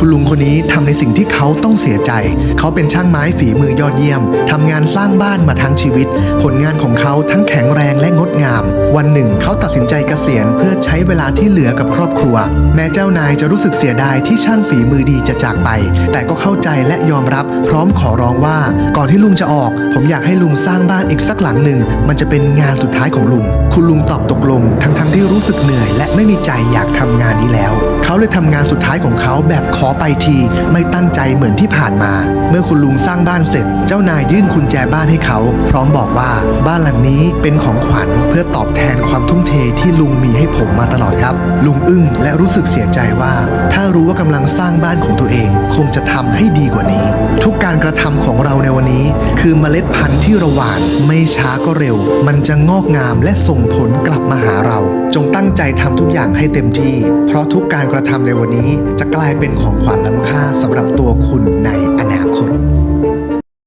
คุณลุงคนนี้ทำในสิ่งที่เขาต้องเสียใจ เขาเป็นช่างไม้ฝีมือยอดเยี่ยมทำงานสร้างบ้านมาทั้งชีวิต ผลงานของเขาทั้งแข็งแรงและงดงาม วันหนึ่ง เขาตัดสินใจเกษียณเพื่อใช้เวลาที่เหลือกับครอบครัว แม้เจ้านายจะรู้สึกเสียดายที่ช่างฝีมือดีจะจากไป แต่ก็เข้าใจและยอมรับ พร้อมขอร้องว่า ก่อนที่ลุงจะออก ผมอยากให้ลุงสร้างบ้านอีกสักหลังหนึ่งมันจะเป็นงานสุดท้ายของลุง คุณลุงตอบตกลง ทั้งๆที่รู้สึกเหนื่อย และไม่มีใจอยากทำงานนี้แล้วเขาเลยทำงานสุดท้ายของเขาแบบขอไปทีไม่ตั้งใจเหมือนที่ผ่านมา เมื่อคุณลุงสร้างบ้านเสร็จ เจ้านายยื่นกุญแจบ้านให้เขา พร้อมบอกว่าบ้านหลังนี้เป็นของขวัญเพื่อตอบแทนความทุ่มเทที่ลุงมีให้ผมมาตลอดครับ ลุงอึ้งและรู้สึกเสียใจว่า ถ้ารู้ว่ากำลังสร้างบ้านของตัวเอง คงจะทำให้ดีกว่านี้ ทุก การกระทำของเราในวันนี้ คือเมล็ดพันธุ์ที่เราหว่านไม่ช้าก็เร็ว มันจะงอกงามและส่งผลกลับมาหาเรา จงตั้งใจทำทุกอย่างให้เต็มที่ เพราะทุกการกระทำในวันนี้จะกลายเป็นของขวัญล้ำค่าสำหรับตัวคุณใน